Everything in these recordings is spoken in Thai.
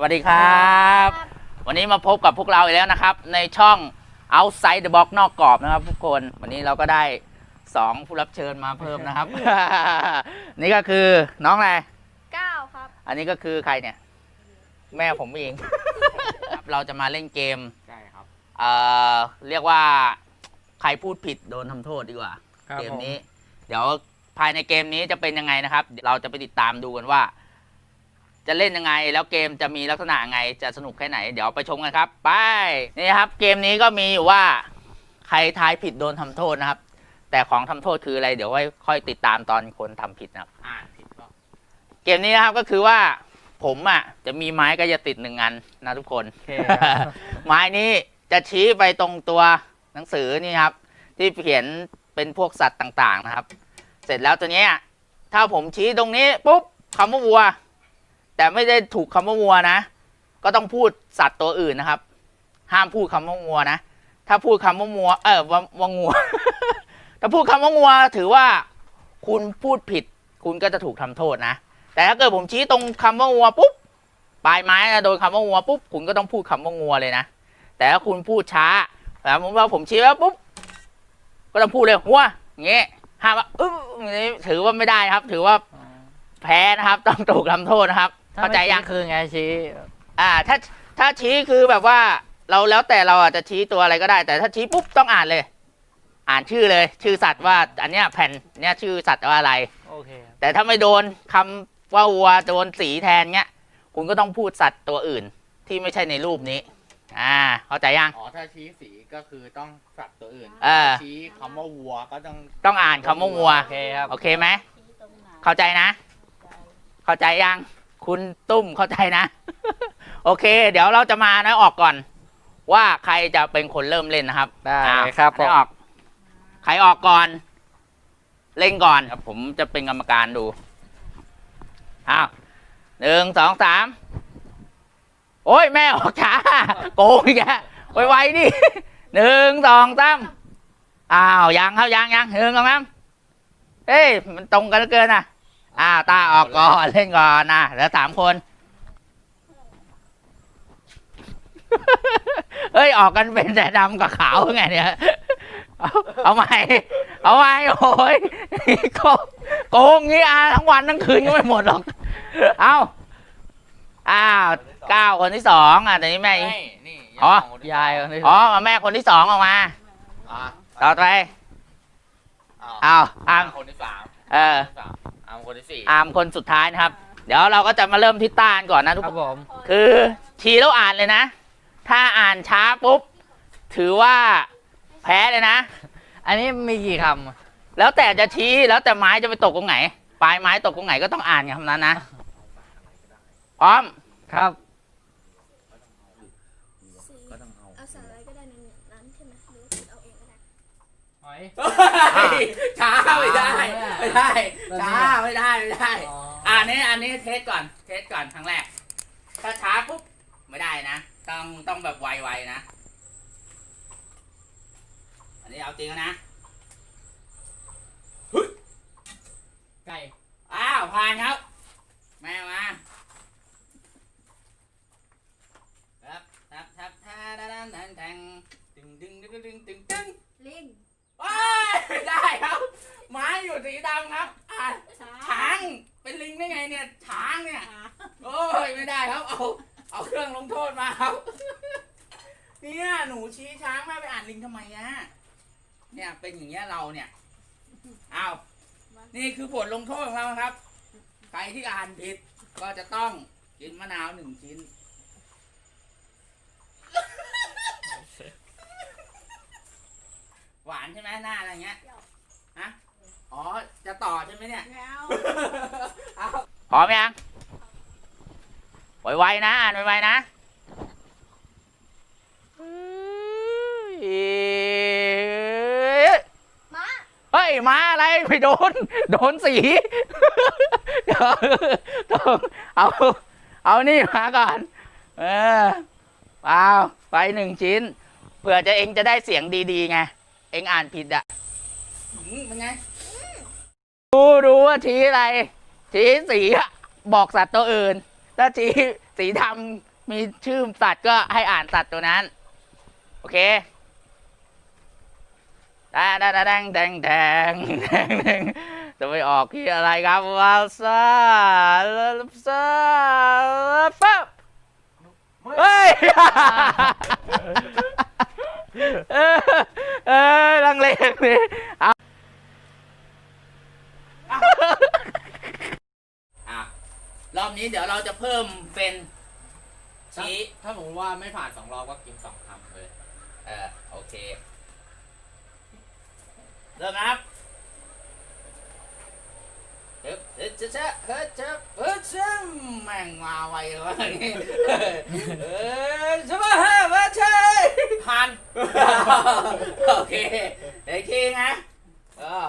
สวัสดีครับ วันนี้มาพบกับพวกเราอีกแล้วนะครับ ในช่อง Outside the Box นอกกรอบนะครับ ทุกคนวันนี้เราก็ได้สองผู้รับเชิญมาเพิ่มนะครับ นี่ก็คือน้องอะไรเก้าครับ อันนี้ก็คือใครเนี่ย แม่ผมเองครับเราจะมาเล่นเกมใช่ครับ เอ่อเรียกว่าใครพูดผิดโดนทำโทษดีกว่า ครับเกมนี้ เดี๋ยวภายในเกมนี้จะเป็นยังไงนะครับ เราจะไปติดตามดูกันว่า จะเล่นยังไง แล้วเกมจะมีลักษณะไงจะสนุกแค่ไหนเดี๋ยวไปชมกันครับ ไปนี่ครับ เกมนี้ก็มีอยู่ว่าใครทายผิดโดนทำโทษนะครับ แต่ของทำโทษคืออะไรเดี๋ยวไว้ค่อยติดตามตอนคนทำผิดนะครับอ่านผิดก็เกมนี้นะครับก็คือว่าผมอะจะมีไม้ก็จะติดหนึ่งอันนะทุกคนโอเคครับไม้นี้จะชี้ไปตรงตัวหนังสือนี่ครับ ที่เขียนเป็นพวกสัตว์ต่างๆนะครับ เสร็จแล้วตัวเนี้ยถ้าผมชี้ตรงนี้ปุ๊บคำว่าวัว แต่ไม่ได้ถูกคำว่าวัวนะ ก็ต้องพูดสัตว์ตัวอื่นนะครับ ห้ามพูดคำว่าวัวนะ ถ้าพูดคำว่าวัว เออว่าว่างัว ถ้าพูดคำว่างัว ถือว่าคุณพูดผิด คุณก็จะถูกทำโทษนะ แต่ถ้าเกิดผมชี้ตรงคำว่างัวปุ๊บปลายไม้นะโดนคำว่างัวปุ๊บคุณก็ต้องพูดคำว่างัวเลยนะ แต่ถ้าคุณพูดช้าแต่ผมว่าผมชี้แล้วปุ๊บก็ต้องพูดเลยหัวเงี้ยห้ามว่าอึ้งอย่างนี้ถือว่าไม่ได้ครับ ถือว่าแพ้นะครับ ต้องถูกทำโทษนะครับ เข้าใจยังคือไงชี้อ่าถ้าถ้าชี้คือแบบว่าเราแล้วแต่เราอาจจะชี้ตัวอะไรก็ได้ แต่ถ้าชี้ปุ๊บต้องอ่านเลย อ่านชื่อเลย ชื่อสัตว์ว่าอันเนี้ยแผ่นเนี้ยชื่อสัตว์ว่าอะไร โอเคแต่ถ้าไม่โดนคำว่าวัวโดนสีแทนเงี้ย คุณก็ต้องพูดสัตว์ตัวอื่นที่ไม่ใช่ในรูปนี้ อ่า เข้าใจยัง อ๋อถ้าชี้สีก็คือต้องสัตว์ตัวอื่นเออ ชี้คำว่าวัวก็ต้อง ต้องอ่านคำว่าวัว โอเคครับ โอเคไหม เข้าใจนะ เข้าใจยัง คุณตุ้มเข้าใจนะ โอเค เดี๋ยวเราจะมานะออกก่อน ว่าใครจะเป็นคนเริ่มเล่นนะครับได้อ่าครับใครออก ใครออกก่อน เล่นก่อนครับ ผมจะเป็นกรรมการดูอ้าวหนึ่งสองสามโอ้ยแม่ออกช้าโกงอีกแล้วไวๆดิหนึ่งสองสามอ้าวยังครับยังยังหนึ่งสองสามเฮ้ยมันตรงกันเหลือเกินอะ อ้าวตาออกก่อนเล่นก่อนนะเหลือสามคน เฮ้ยออกกันเป็นแต่ดำกับขาวไงเนี่ย เอาเอาใหม่เอาใหม่โอ้ยโกงโกงงี้อะทั้งวันทั้งคืนก็ไม่หมดหรอก เอาอ้าวเก้าคนที่สองอะแต่นี้แม่อีก ไม่นี่อ๋องคนที่ยายคนนี้อ๋อมาแม่คนที่สองออกมา อะต่อไปอ้าวอ้าวอามคนที่สามเออ คนที่สามอามคนที่สี่อามคนสุดท้ายนะครับ เดี๋ยวเราก็จะมาเริ่มที่ต้านก่อนนะทุกคครับนผม คือชี้แล้วอ่านเลยนะ ถ้าอ่านช้าปุ๊บ ถือว่าแพ้เลยนะ อันนี้มีกี่คแล้วแต่จะชี้แล้วแต่ไม้จะไปตกตรงไหน ปลายไม้ตกตรงไหนก็ต้องอ่านอย่างนั้นนะพร้อมำครับสี่เอาสาระก็ได้ในนั้นใช่ไหมหรือว่าคิดเอาเองก็ได้ห อย ช้าไม่ได้ ไม่ได้ช้าช้าไม่ได้ไม่ได้ อ่านี้อันนี้เทสก่อน เทสก่อนครั้งแรก ถ้าช้าปุ๊บไม่ได้นะ ต้องต้องแบบไวๆนะ อันนี้เอาจริงแล้วนะไก่อ้าวผ่านครับ แม่มาครับครับครับท่าดันดันแทงดึงดึงดึงดึงดึงดึง ลิง ว้ายไม่ได้ครับ ไม้อยู่สีดำครับ อ่าช้างเป็นลิงได้ไงเนี่ย ช้างเนี่ย โอ้ยไม่ได้ครับ เอา เอาเครื่องลงโทษมาครับ เนี่ยหนูชี้ช้างแม่ไปอ่านลิงทำไมอะ เนี่ยเป็นอย่างเงี้ยเราเนี่ยเอานี่คือผลลงโทษของเราครับ ใครที่อ่านผิดก็จะต้องกินมะนาวหนึ่งชิ้น หวานใช่ไหมหน้าอะไรเงี้ยฮะอ๋อ จะต่อใช่ไหมเนี่ยแล้วเอาพร้อมยังไวๆนะอ่านไวๆนะเฮ้ย ม้า เฮ้ ยมาอะไรไปโดน โดนสีต้องเอา เอานี่มาก่อน เออเอาไปหนึ่งชิ้นเผื่อจะเองจะได้เสียงดีๆไง เองอ่านผิดอะมเป็นไงดูดูว่าชี้อะไร ชี้สีอะบอกสัตว์ตัวอื่น ถ้าชี้สีดำมีชื่อสัตว์ก็ให้อ่านสัตว์ตัวนั้น โอเค แดงแดงแดงแดงแดงดงแดงจะไปออกที่อะไรครับวาซาลาซาปั๊บเฮ้ยเออเออลังเลลังเลเอาอ่รอบนี้เดี๋ยวเราจะเพิ่มเป็นชี้ถ้าผมว่าไม่ผ่านสองรอบก็กินสองคำเลย เออโอเค เริ่มนะครับเฮ้ยเฮ้ยเจ๊ะเฮ้ยเจ๊ะเฮ้ยเจ๊ะแม่งมาไวเลยวะอย่างงี้เออใช่ไหมเฮ้ยว่าใช่ผ่านโอเคเดี๋ยวอีกทีนะเออ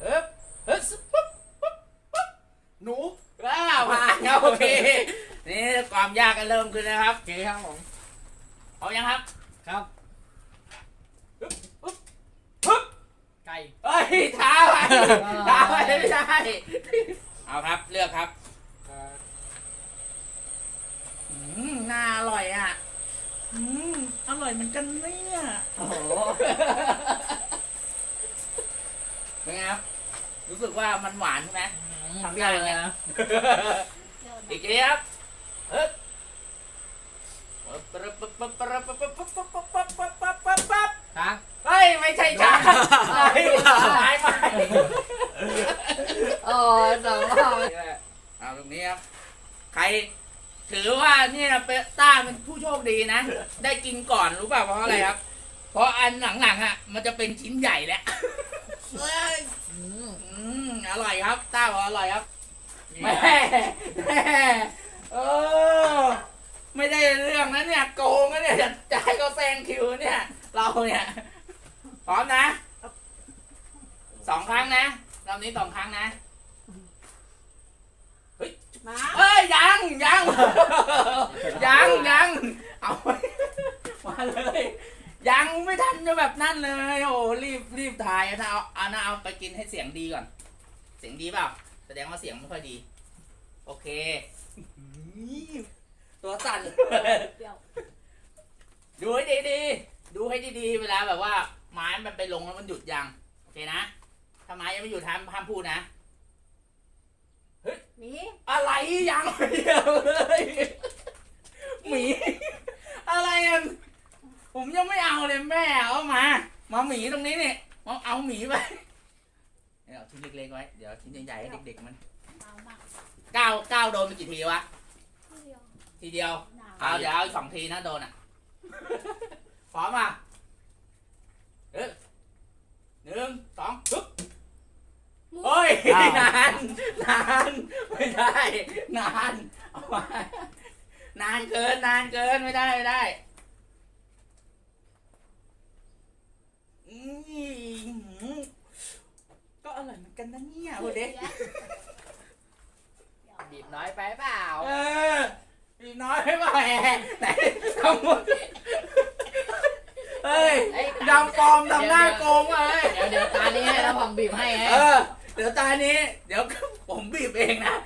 เฮ้ยเฮ้ยปุ๊บปุ๊บปุ๊บหนูว้าวผ่านโอเคนี่ความยากกันเริ่มขึ้นนะครับโอเคครับผมพร้อมยังครับครับ ไก่เฮ้ยท้าไปท้าไปไม่ได้เอาครับเลือกครับเอ่ออืมน่าอร่อยอะอืมอร่อยเหมือนกันเนี่ยโอ้โหเป็นไงครับรู้สึกว่ามันหวานใช่ไหมทำเปได้รี้ยวไหมเลยนะอีกทีครับเฮ้ย ไม่ใช่ช้างเฮ้ยไม้ไม้โอ้สองรอบเอาตรงนี้ครับ ใคร ถือว่าเนี่ยเป็นต้าเป็นผู้โชคดีนะ ได้กินก่อนรู้เปล่าเพราะอะไรครับ เพราะอันหลังๆอะ มันจะเป็นชิ้นใหญ่แล้วเฮ้ยอืมอืมอร่อยครับต้าบอกอร่อยครับแม่แม่เออไม่ได้เรื่องนะเนี่ย โกงนะเนี่ยจะจะให้เขาแซงคิวเนี่ย เราเนี่ย พร้อมนะสองครั้งนะรอบนี้สองครั้งนะเฮ้ยมาเอ้ยยังยังยังยังเอาไว้มาเลย ยังไม่ทันจะแบบนั่นเลย โอ้รีบรีบถ่ายถ้าเอาเอานะเอาไปกินให้เสียงดีก่อน เสียงดีเปล่าแสดงว่าเสียงไม่ค่อยดี โอเค ตัวสั่นเดี๋ยวดูให้ดีๆ ดูให้ดีๆ เวลาแบบว่าไม้มันไปลงแล้วมันหยุดยัง โอเคนะ ถ้าไม้ยังไม่หยุดห้ามห้ามพูดนะหมีอะไรยังไม่เดียวเลยหมี อะไรกันผมยังไม่เอาเลยแม่เอามา มาหมีตรงนี้เนี่ยมาเอาหมีไปเนี่ยเอาชิ้นเล็กๆไว้เดี๋ยวชิ้นใหญ่ๆให้เด็กๆมันเอามากก้าวก้าวโดนไปกี่ทีวะ ทีเดียวทีเดียว หนาวเอาเดี๋ยวเอาอีกสองทีนะโดนอะ พร้อมอะเออหนึ่งสองปึ๊บเฮ้ยนานนานไม่ได้นานเอามานานเกินนานเกินไม่ได้ไม่ได้อืมก็อร่อยเหมือนกันนะเนี่ยโอ้เด็ก บีบน้อยไปเปล่า เอออีน้อยไม่ไหวไหนทำหมด เฮ้ยเอ้ยดำปลอมดำหน้าโกงว่ะเฮ้ยเดี๋ยวเดี๋ยวตานี้ให้แล้วผมบีบให้ไงเออ เดี๋ยวตานี้ เดี๋ยวผมบีบเองนะ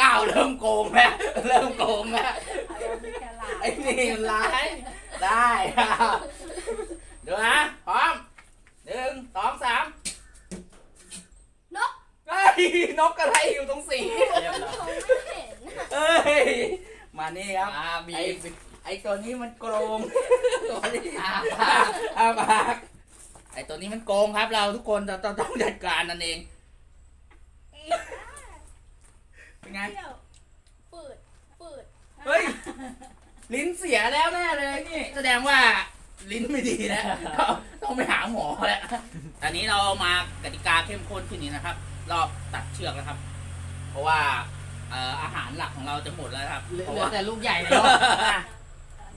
ก้าวเริ่มโกงแล้วเริ่มโกงแล้วเอาไม่ฉลาดไอ้นี่มันร้ายได้ครับเดี๋ยวนะพร้อมหนึ่งสองสามนกเฮ้ยนกอะไรอยู่ตรงสีเรียบร้อยมองไม่เห็นน่ะเอ้ยมานี่ครับอ่าบีไอ้บ ไอ้ตัวนี้มันโกงตัวนี้อ่าอาปากไอ้ตัวนี้มันโกงครับ เราทุกคนเราต้องต้องจัดการนั่นเอง เป็นไง เที่ยวปืดปืดเฮ้ย ลิ้นเสียแล้วแน่เลยนี่ แสดงว่าลิ้นไม่ดีแล้วต้องต้องไปหาหมอแล้วอันนี้เรามากติกาเข้มข้นขึ้นนี้นะครับ รอบตัดเชือกนะครับ เพราะว่าเอ่ออาหารหลักของเราจะหมดแล้วครับ เหลืเพราะอว่าแต่ลูกใหญ่เลย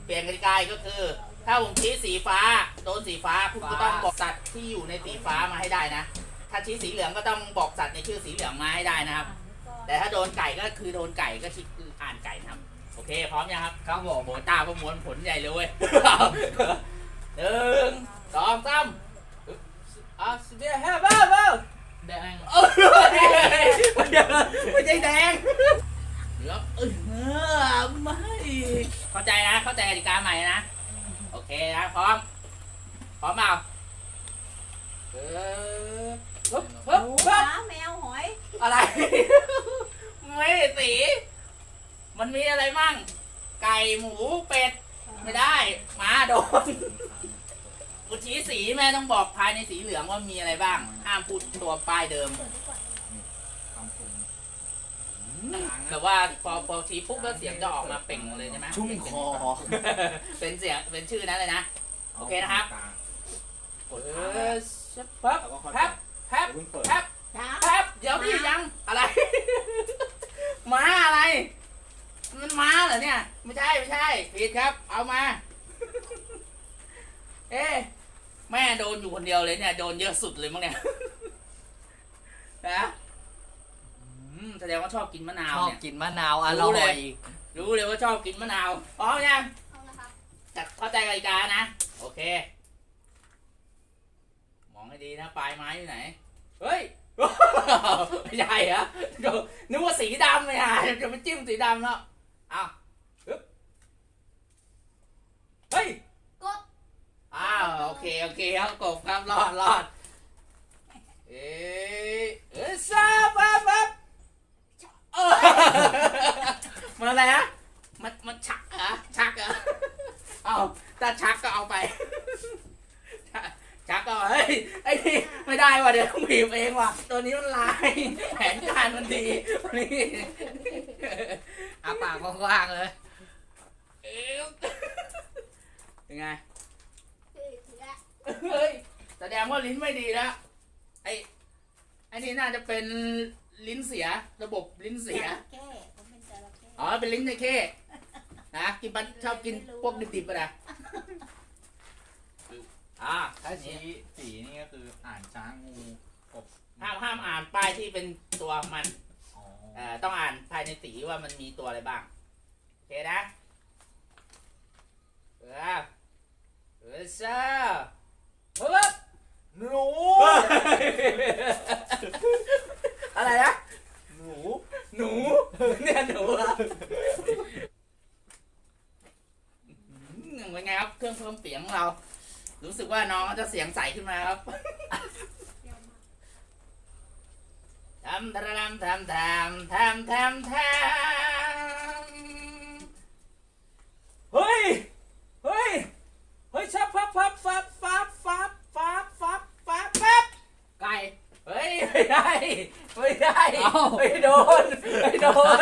เปลี่ยนกติกาอีกก็คือ ถ้าผมชี้สีฟ้า โดนสีฟ้าคุณก็ต้องบอกสัตว์ที่อยู่ในสีฟ้ามาให้ได้นะ ถ้าชี้สีเหลืองก็ต้องบอกสัตว์ในชื่อสีเหลืองมาให้ได้นะครับ แต่ถ้าโดนไก่ก็คือโดนไก่ก็ชี้อ่านไก่นะครับ โอเค พร้อมยังครับครับผมโอ้โหตาประมวลผลใหญ่เลยเว้ยหนึ่งสองสามอะสิบเอ็ดห้าบ้าบ้าแดงเออไม่ใช่แดง แล้วเออไม่เข้าใจนะ เข้าใจกติกาใหม่นะ โอเคนะพร้อม พร้อมเปล่าเออฮึบฮึบหมูฮึหบมาแมวหอยอะไร ไม่ได้สี มันมีอะไรมั่ง ไก่หมูเป็ด ไม่ได้หมาโดนกูชี้สีแม่ต้องบอกภายในสีเหลืองว่ามีอะไรบ้าง ห้ามพูดตัวป้ายเดิมแบบว่า พอพอชี้ปุ๊บแล้วเสียงจะออกมาเป่งเลยใช่ไหมชุ่มคอ เป็นเสียงเป็นชื่อนั้นเลยนะ โอเคนะครับกดเอค้างอปั๊บแล้วก็ค่อยแป๊บแป๊บเพิ่งเปิดแป๊บจ้าแป๊บเดี๋ยวพี่ยังอะไรม้าอะไร มันม้าเหรอเนี่ย ไม่ใช่ไม่ใช่ผิดครับ เอามา เอ๊ะแม่โดนอยู่คนเดียวเลยเนี่ย โดนเยอะสุดเลยมั้งเนี่ยนะอืม แสดงว่าชอบกินมะนาวชอบเนี่ย กินมะนาวอรู้ร่เลอย ย รู้เลยว่าชอบกินมะนาวพร้อมยังเอาละครับจัดเข้าใจกติกานะ โอเค มองให้ดีนะปลายไม้อยู่ไหน เฮ้ย ไม่ใช่เหรอเดี๋ยวนึกว่าสีดำเลยอะจะไปจิ้มสีดำแล้วเอาปึ๊บเฮ้ย กบอ้าวโอเคโอเคครับกบครับรอดรอดเอ๊ะเอ้ยซาบับบับ เออมันอะไรนะมันมันชักเหรอชักเหรอเอาถ้าชักก็เอาไป ชักก็เอาเฮ้ยไอ้นี่ไม่ได้ว่ะเดี๋ยวต้องบีบเองว่ะตัวนี้มันลายแผนการมันดีนี่อาปากกว้างๆเลยเอ๊ะยังไงเฮ้ยถือละเฮ้ยแสดงว่าลิ้นไม่ดีแล้วไอ้ไอ้นี่น่าจะเป็น ลิ้นเสีย ระบบลิ้นเสีย แก้ผมเป็นจระเข้อ๋อ เป็นลิ้นในเข้นะกินปันชอบกินพวกดิบๆปะนะอ่าถ้านี่ชี้สีนี่ก็คืออ่านช้างงูกบห้ามห้ามอ่านป้ายที่เป็นตัวมันอ๋อเอ่อต้องอ่านภายในสีว่ามันมีตัวอะไรบ้าง โอเคนะ เออเออซ่าเฮ้ย หนู อะไรนะ หนู หนู เนี่ยหนูอะอืมเป็นไงครับ เครื่องเพิ่มเสียงของเรา รู้สึก ว่าน้องจะเสียงใสขึ้นมาครับทำทำทำทำทำทำทำเฮ้ย เฮ้ย เฮ้ยชับฟับฟับฟับฟับฟับฟับฟับฟับฟับไก่ เฮ้ย ไม่ได้ ไม่ได้ ไม่โดน ไม่โดน